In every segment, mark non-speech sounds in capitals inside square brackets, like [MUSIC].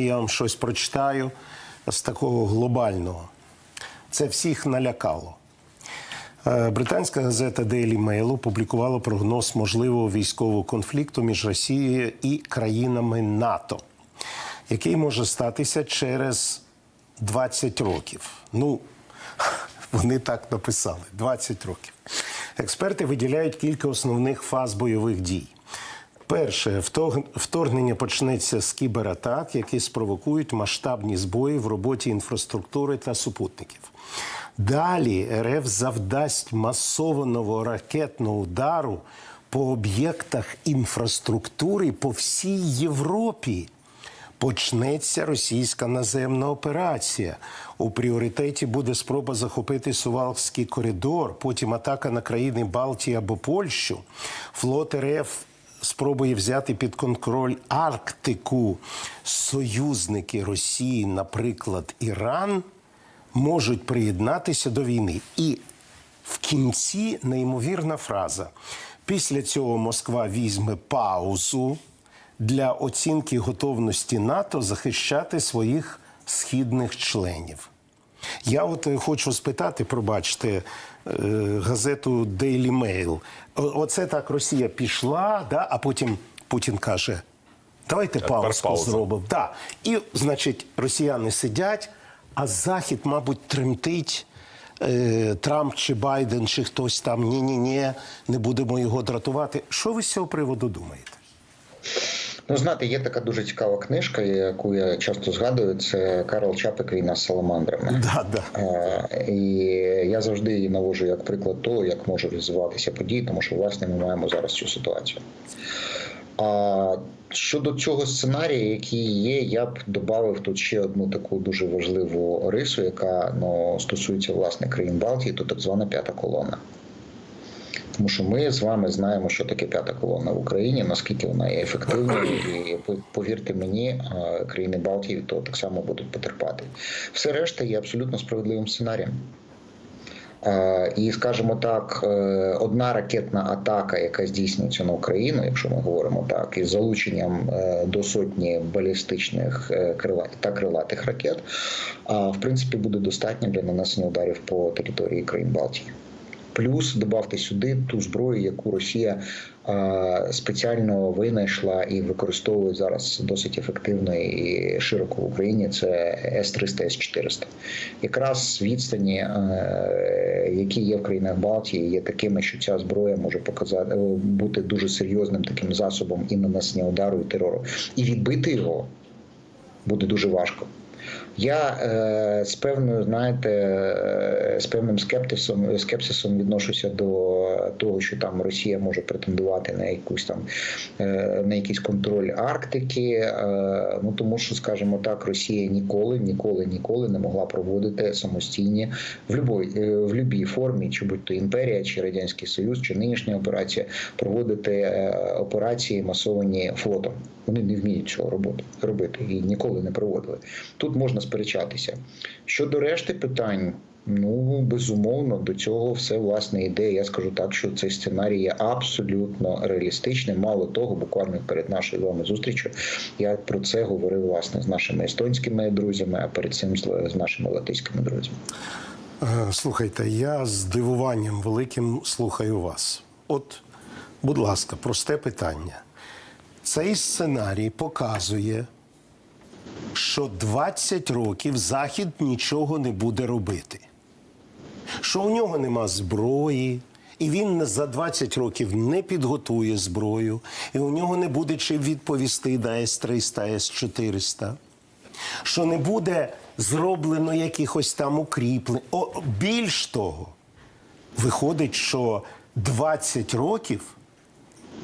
Я вам щось прочитаю з такого глобального. Це всіх налякало. Е, Британська газета Daily Mail опублікувала прогноз можливого військового конфлікту між Росією і країнами НАТО, який може статися через 20 років. Ну, [LAUGHS] вони так написали: 20 років. Експерти виділяють кілька основних фаз бойових дій. Перше, вторгнення почнеться з кібератак, які спровокують масштабні збої в роботі інфраструктури та супутників. Далі РФ завдасть масованого ракетного удару по об'єктах інфраструктури по всій Європі. Почнеться російська наземна операція. У пріоритеті буде спроба захопити Сувалський коридор, потім атака на країни Балтії або Польщу. Флот РФ спробує взяти під контроль Арктику. Союзники Росії, наприклад, Іран, можуть приєднатися до війни. І в кінці неймовірна фраза. Після цього Москва візьме паузу для оцінки готовності НАТО захищати своїх східних членів. Я от е, хочу спитати, пробачте, газету Daily Mail. Оце так Росія пішла, да, а потім Путін каже: давайте паузу пауза. зробимо. Да. І, значить, росіяни сидять, а Захід, мабуть, тремтить. Е, Трамп чи Байден, чи хтось там ні-ні-ні, не будемо його дратувати. Що ви з цього приводу думаєте? Ну, знаєте, є така дуже цікава книжка, яку я часто згадую. Це Карл Чапик Війна з саламандрами. [LAUGHS] Да, да. І я завжди її навожу як приклад того, як може розвиватися події, тому що власне ми маємо зараз цю ситуацію. А щодо цього сценарію, який є, я б додав тут ще одну таку дуже важливу рису, яка ну, стосується власне країн Балтії, то так звана п'ята колона. Тому що ми з вами знаємо, що таке п'ята колона в Україні, наскільки вона є ефективною, і повірте мені, е, країни Балтії то так само будуть потерпати. Все решта є абсолютно справедливим сценарієм. Е, І скажімо так, е, одна ракетна атака, яка здійснюється на Україну, якщо ми говоримо так, із залученням до сотні балістичних та крилатих ракет, в принципі, буде достатньо для нанесення ударів по території країн Балтії. Плюс додавте сюди ту зброю, яку Росія е, спеціально винайшла і використовує зараз досить ефективно і широко в Україні. Це С-300, С-400. Якраз відстані, е, які є в країнах Балтії, є такими, що ця зброя може показати е, бути дуже серйозним таким засобом і нанесення удару і терору. І відбити його буде дуже важко. Я е, з певною, знаєте, е, з певним скептисом, скепсисом відношуся до того, що там Росія може претендувати на якусь там е, на якийсь контроль Арктики. Е, ну тому що, скажімо так, Росія ніколи, ніколи, ніколи не могла проводити самостійні в любой, е, в любій формі, чи будь то імперія, чи радянський союз, чи нинішня операція, проводити е, операції масовані флотом. Вони не вміють цього робити, робити і ніколи не проводили. Тут можна сперечатися. Щодо решти питань, ну безумовно, до цього все власне йде. Я скажу так, що цей сценарій є абсолютно реалістичним. Мало того, буквально перед нашою з вами зустрічю я про це говорив власне з нашими естонськими друзями, а перед цим з, нашими латиськими друзями. Е, Слухайте, я з здивуванням великим слухаю вас. От, будь ласка, просте питання. Цей сценарій показує, що 20 років Захід нічого не буде робити. Що у нього нема зброї, і він за 20 років не підготує зброю, і у нього не буде чим відповісти на С-300, С-400 що не буде зроблено якихось там укріплень. О, більш того, виходить, що 20 років,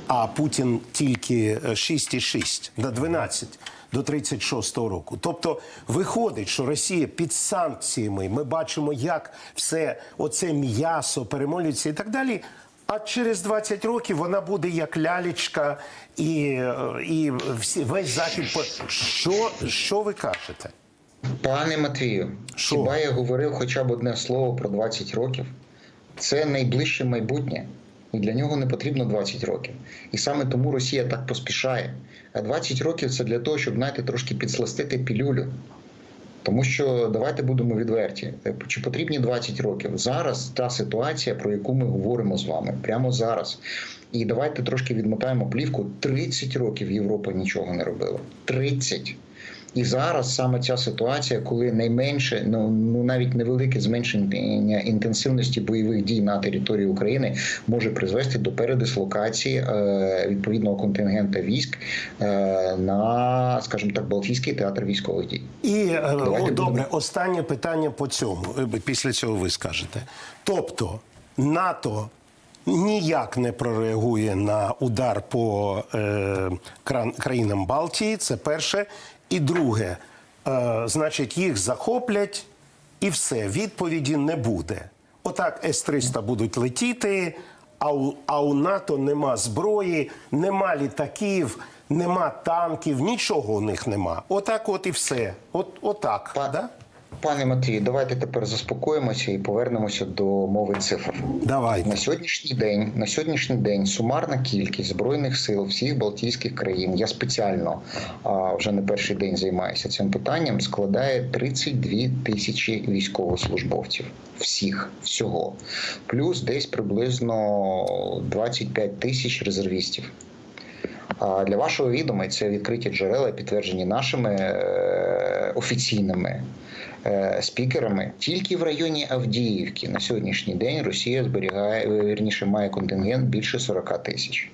а Путін тільки е, 6,6 на 12 до 36-го року. Тобто виходить, що Росія під санкціями, ми бачимо, як все оце м'ясо перемолюється і так далі. А через 20 років вона буде як лялечка, і, і всі, весь захід. по- Що, що ви кажете? Пане Матвію, Що? хіба я говорив хоча б одне слово про 20 років? Це найближче майбутнє. І для нього не потрібно 20 років. І саме тому Росія так поспішає. А 20 років це для того, щоб знаєте, трошки підсластити пілюлю. Тому що давайте будемо відверті. Чи потрібні 20 років? Зараз та ситуація, про яку ми говоримо з вами, прямо зараз. І давайте трошки відмотаємо плівку. 30 років Європа нічого не робила. 30. І зараз саме ця ситуація, коли найменше, ну ну навіть невелике зменшення інтенсивності бойових дій на території України може призвести до передислокації е, відповідного контингента військ е, на, скажімо так, Балтійський театр військових дій. І е, будемо- добре, останнє питання по цьому. Після цього ви скажете. Тобто НАТО ніяк не прореагує на удар по е, країнам Балтії. Це перше. І друге, е, значить, їх захоплять, і все. Відповіді не буде. Отак С-300 будуть летіти, а у, а у НАТО нема зброї, нема літаків, нема танків, нічого у них нема. Отак от і все. От, отак. Да? Пане Матвію, давайте тепер заспокоїмося і повернемося до мови цифр. Давайте. На сьогоднішній день, на сьогоднішній день сумарна кількість збройних сил всіх Балтійських країн. Я спеціально а, вже не перший день займаюся цим питанням. Складає 32 тисячі військовослужбовців. Всіх, всього, плюс десь приблизно 25 тисяч резервістів. А для вашого відома це відкриті джерела, підтверджені нашими е, офіційними спікерами. Тільки в районі Авдіївки на сьогоднішній день Росія зберігає верніше має контингент більше 40 тисяч.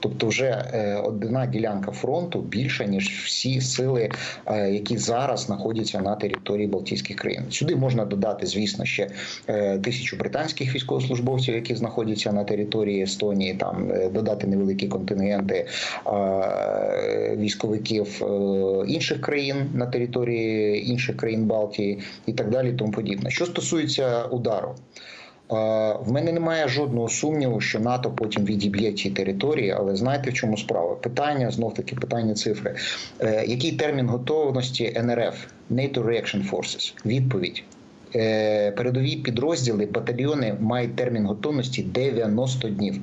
Тобто, вже е, одна ділянка фронту більша ніж всі сили, е, які зараз знаходяться на території Балтійських країн. Сюди можна додати, звісно, ще е, тисячу британських військовослужбовців, які знаходяться на території Естонії. Там додати невеликі контингенти військовиків інших країн на території інших країн Балтії і так далі. Тому подібне. Що стосується удару. В мене немає жодного сумніву, що НАТО потім відіб'є ці території, але знаєте в чому справа? Питання знов таки питання цифри. Е, Який термін готовності НРФ NATO Reaction Forces? Відповідь. Е, Передові підрозділи, батальйони мають термін готовності 90 днів.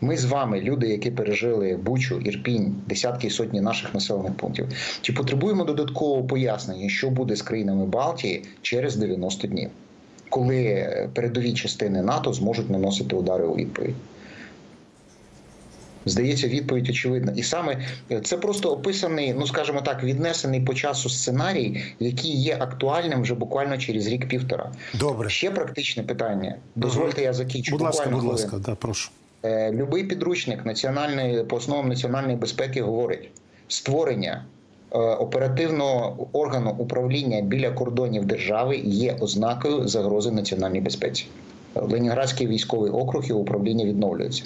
Ми з вами, люди, які пережили Бучу, Ірпінь, десятки і сотні наших населених пунктів. Чи потребуємо додаткового пояснення, що буде з країнами Балтії через 90 днів? Коли передові частини НАТО зможуть наносити удари у відповідь. Здається, відповідь очевидна. І саме це просто описаний, ну скажімо так, віднесений по часу сценарій, який є актуальним вже буквально через рік-півтора. Добре. Ще практичне питання. Дозвольте, я закінчу. Будь ласка, Буквально будь ласка, да, прошу. Е, Любий підручник національної по основам національної безпеки говорить створення е, оперативного органу управління біля кордонів держави є ознакою загрози національній безпеці. Ленінградський військовий округ і управління відновлюється.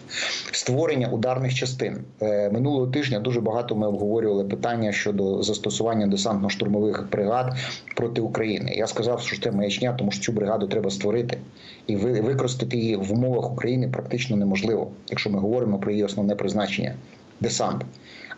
Створення ударних частин Е, минулого тижня дуже багато ми обговорювали питання щодо застосування десантно-штурмових бригад проти України. Я сказав, що це маячня, тому що цю бригаду треба створити і ви- використати її в умовах України практично неможливо, якщо ми говоримо про її основне призначення десант.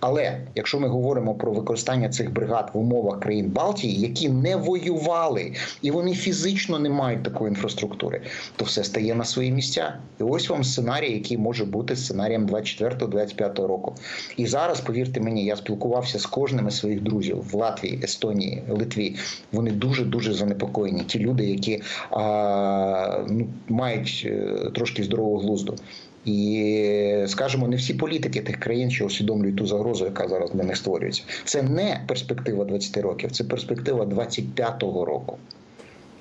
Але якщо ми говоримо про використання цих бригад в умовах країн Балтії, які не воювали і вони фізично не мають такої інфраструктури, то все стає на свої місця. І ось вам сценарій, який може бути сценарієм 24-25 року. І зараз, повірте мені, я спілкувався з кожним із своїх друзів в Латвії, Естонії, Литві. Вони дуже дуже занепокоєні. Ті люди, які а, ну, мають е, трошки здорового глузду. І скажімо, не всі політики тих країн, що усвідомлюють ту загрозу, яка зараз для них створюється. Це не перспектива 20 років, це перспектива 25-го року.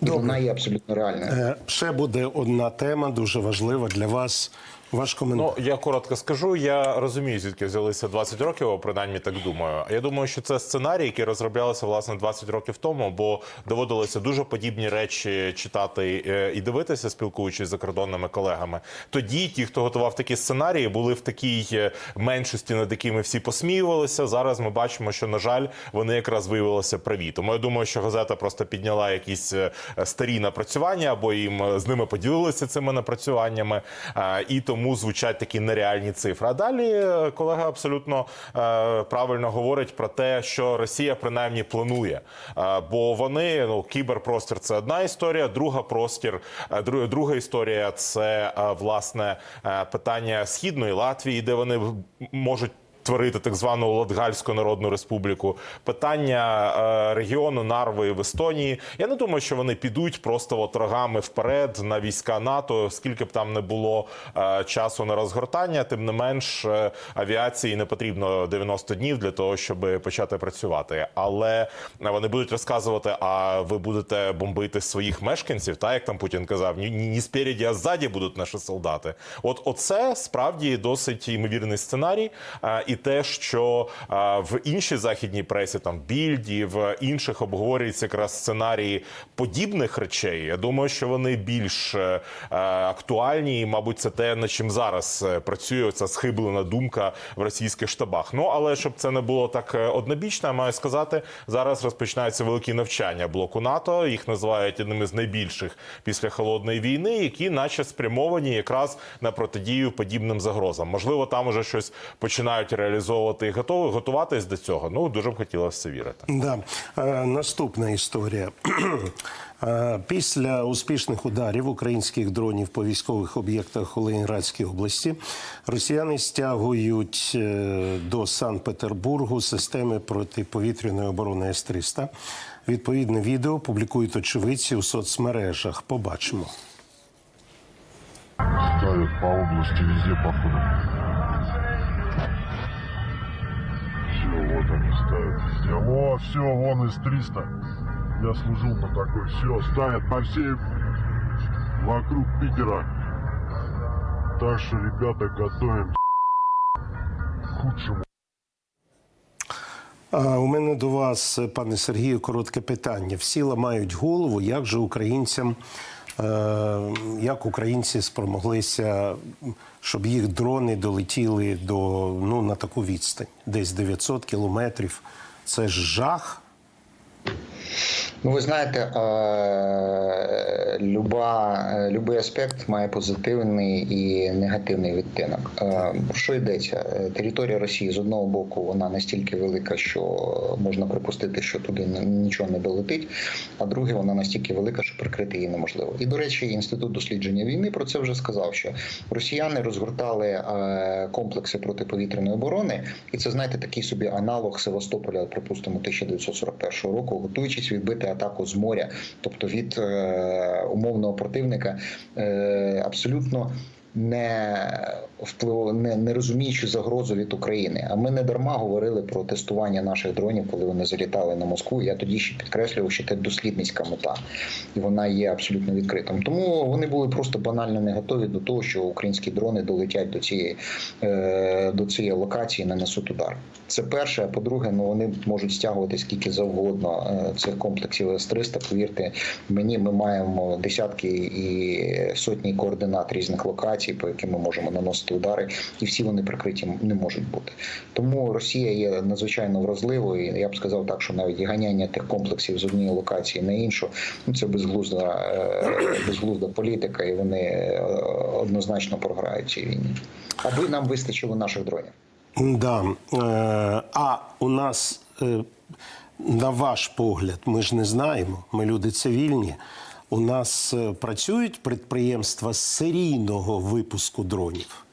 Добре. вона є абсолютно реальною. Е, ще буде одна тема дуже важлива для вас. Ваш коментар. Ну я коротко скажу. Я розумію, звідки взялися 20 років, або принаймні так думаю. Я думаю, що це сценарій, який розроблялися власне 20 років тому, бо доводилося дуже подібні речі читати е, і дивитися, спілкуючись з закордонними колегами. Тоді ті, хто готував такі сценарії, були в такій е, меншості, над якими всі посміювалися. Зараз ми бачимо, що на жаль, вони якраз виявилися праві. Тому я думаю, що газета просто підняла якісь е, старі напрацювання, або їм з ними поділилися цими напрацюваннями, і тому. Тому звучать такі нереальні цифри. А далі е, колега абсолютно е, правильно говорить про те, що Росія принаймні планує. Е, бо вони ну кіберпростір це одна історія, друга простір, дру- друга історія це власне питання східної Латвії, де вони можуть. Творити так звану Латгальську Народну Республіку, питання е, регіону Нарви в Естонії. Я не думаю, що вони підуть просто от рогами вперед на війська НАТО, скільки б там не було е, часу на розгортання. Тим не менш, е, авіації не потрібно 90 днів для того, щоб почати працювати. Але вони будуть розказувати: а ви будете бомбити своїх мешканців, та як там Путін казав, ні, ні спереді, а ззаді будуть наші солдати. От оце справді досить ймовірний сценарій. І те, що в іншій західній пресі, там більді, в інших обговорюється якраз сценарії подібних речей. Я думаю, що вони більш е, актуальні, і, мабуть, це те, над чим зараз е, працює ця схиблена думка в російських штабах. Ну але щоб це не було так е, однобічно, я маю сказати, зараз розпочинаються великі навчання блоку НАТО. Їх називають одним із найбільших після холодної війни, які, наче, спрямовані якраз на протидію подібним загрозам. Можливо, там уже щось починають реалізовувати і готові готуватись до цього. Ну дуже б хотілося це вірити. Да. Е, Наступна історія. Е, Після успішних ударів українських дронів по військових об'єктах у Ленінградській області росіяни стягують е, до Санкт-Петербургу системи протиповітряної оборони С-300. Відповідне відео публікують очевидці у соцмережах. Побачимо. по области везде походу. Они ставят везде. О, все, вон из 300. Я служил на такой. Все, ставят по всей вокруг Питера. Так что, ребята, готовим к худшему. У мене до вас, пане Сергію, коротке питання. Всі ламають голову, як же українцям, як українці спромоглися, щоб їх дрони долетіли до ну на таку відстань, десь 900 кілометрів. Це ж жах. Ну, ви знаєте, е, люба, е, любий аспект має позитивний і негативний відтинок. Е, що йдеться? Територія Росії з одного боку вона настільки велика, що можна припустити, що туди нічого не долетить. А друге, вона настільки велика, що прикрити її неможливо. І до речі, інститут дослідження війни про це вже сказав, що росіяни розгортали комплекси протиповітряної оборони, і це знаєте такий собі аналог Севастополя, припустимо, 1941 року, готуючись відбити атаку з моря, тобто від е, умовного противника, е, абсолютно. Не впливо не, не розуміючи загрозу від України. А ми не дарма говорили про тестування наших дронів, коли вони залітали на Москву. Я тоді ще підкреслював, що це дослідницька мета, і вона є абсолютно відкритим. Тому вони були просто банально не готові до того, що українські дрони долетять до цієї е, до цієї локації, нанесуть удар. Це перше. А по-друге, ну вони можуть стягувати скільки завгодно е, цих комплексів С-300. Повірте мені, ми маємо десятки і сотні координат різних локацій, по яким ми можемо наносити удари, і всі вони прикриті не можуть бути. Тому Росія є надзвичайно вразливою. Я б сказав так, що навіть ганяння тих комплексів з однієї локації на іншу, ну це безглузда, е, безглузда політика, і вони е, однозначно програють цій війні. Аби нам вистачило наших дронів. Да. Е, а у нас, на ваш погляд, ми ж не знаємо, ми люди цивільні. У нас е, працюють підприємства серійного випуску дронів.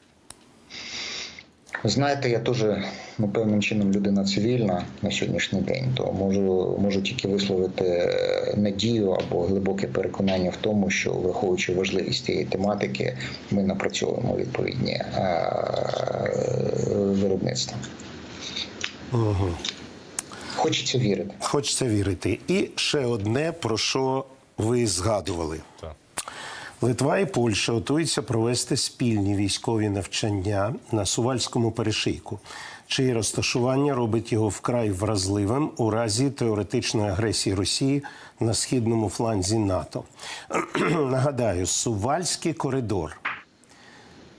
Знаєте, я теж ну, певним чином людина цивільна на сьогоднішній день, то можу, можу тільки висловити е, надію або глибоке переконання в тому, що враховуючи важливість цієї тематики, ми напрацьовуємо відповідні е, виробництва. Угу. Хочеться вірити. Хочеться вірити. І ще одне, про що ви згадували. Так. Литва і Польща готуються провести спільні військові навчання на Сувальському перешийку, чиє розташування робить його вкрай вразливим у разі теоретичної агресії Росії на східному фланзі НАТО. [CLEARS THROAT] Нагадаю, Сувальський коридор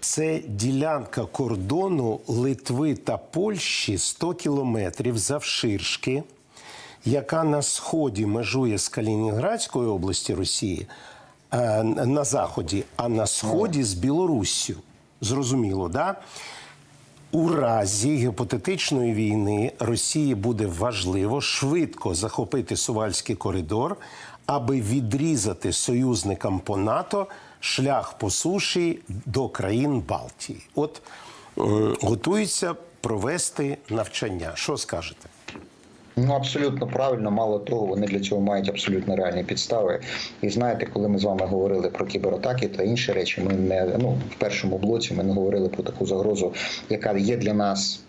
це ділянка кордону Литви та Польщі 100 кілометрів завширшки, яка на сході межує з Калінінградської області Росії е, на заході, а на сході з Білоруссю. Зрозуміло, да? У разі гіпотетичної війни Росії буде важливо швидко захопити Сувальський коридор, аби відрізати союзникам по НАТО шлях по суші до країн Балтії. От е, готуються провести навчання. Що скажете? Ну абсолютно правильно. Мало того, вони для цього мають абсолютно реальні підстави. І знаєте, коли ми з вами говорили про кібератаки та інші речі, ми не ну в першому блоці ми не говорили про таку загрозу, яка є для нас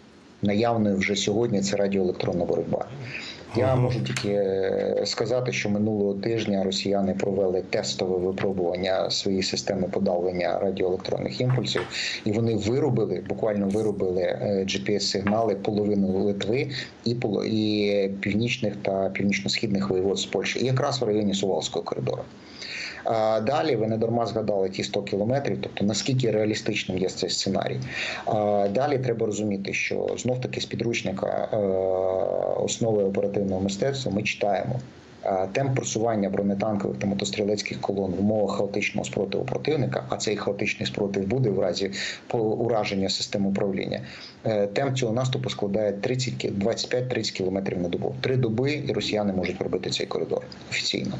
наявною вже сьогодні. Це радіоелектронна боротьба. Я можу тільки е, сказати, що минулого тижня росіяни провели тестове випробування своєї системи подавлення радіоелектронних імпульсів, і вони виробили, буквально виробили е, GPS-сигнали половину Литви і і північних та північно-східних воєводств Польщі, і якраз в районі Сувалського коридору. Далі ви не дарма згадали ті 100 кілометрів, тобто наскільки реалістичним є цей сценарій. Далі треба розуміти, що знов таки з підручника е, основи оперативного мистецтва ми читаємо. Е, Темп просування бронетанкових та мотострілецьких колон в умовах хаотичного спротиву противника, а цей хаотичний спротив буде в разі ураження систем управління. е, Темп цього наступу складає 25-30 кілометрів на добу. Три доби і росіяни можуть пробити цей коридор офіційно.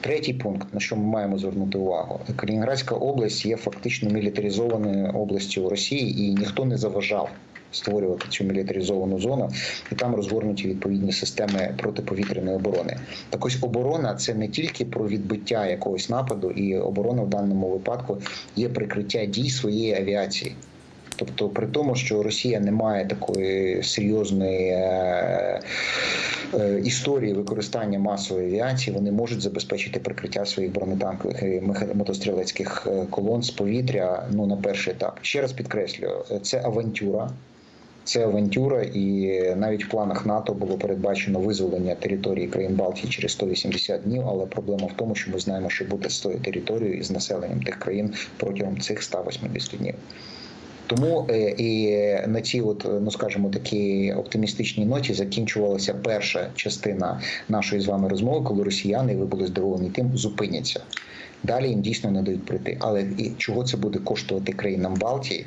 Третій пункт, на що ми маємо звернути увагу: Калінінградська область є фактично мілітаризованою областю Росії, і ніхто не заважав. Створювати цю мілітаризовану зону, і там розгорнуті відповідні системи протиповітряної оборони. Так ось оборона це не тільки про відбиття якогось нападу, і оборона в даному випадку є прикриття дій своєї авіації. Тобто, при тому, що Росія не має такої серйозної е, е, історії використання масової авіації, вони можуть забезпечити прикриття своїх бронетанкових і мотострілецьких е, колон з повітря. Ну на перший етап. Ще раз підкреслюю, це авантюра. Це авантюра, і навіть в планах НАТО було передбачено визволення території країн Балтії через 180 днів. Але проблема в тому, що ми знаємо, що буде з тою територією і з населенням тих країн протягом цих 180 днів. Тому е, і на цій, от ну скажімо, такій оптимістичній ноті закінчувалася перша частина нашої з вами розмови, коли росіяни, ви були здивовані тим, зупиняться. Далі їм дійсно не дають прийти. Але і чого це буде коштувати країнам Балтії?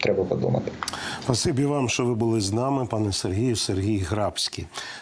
Треба подумати. Спасибі вам, що ви були з нами, пане Сергію, Сергій Грабський.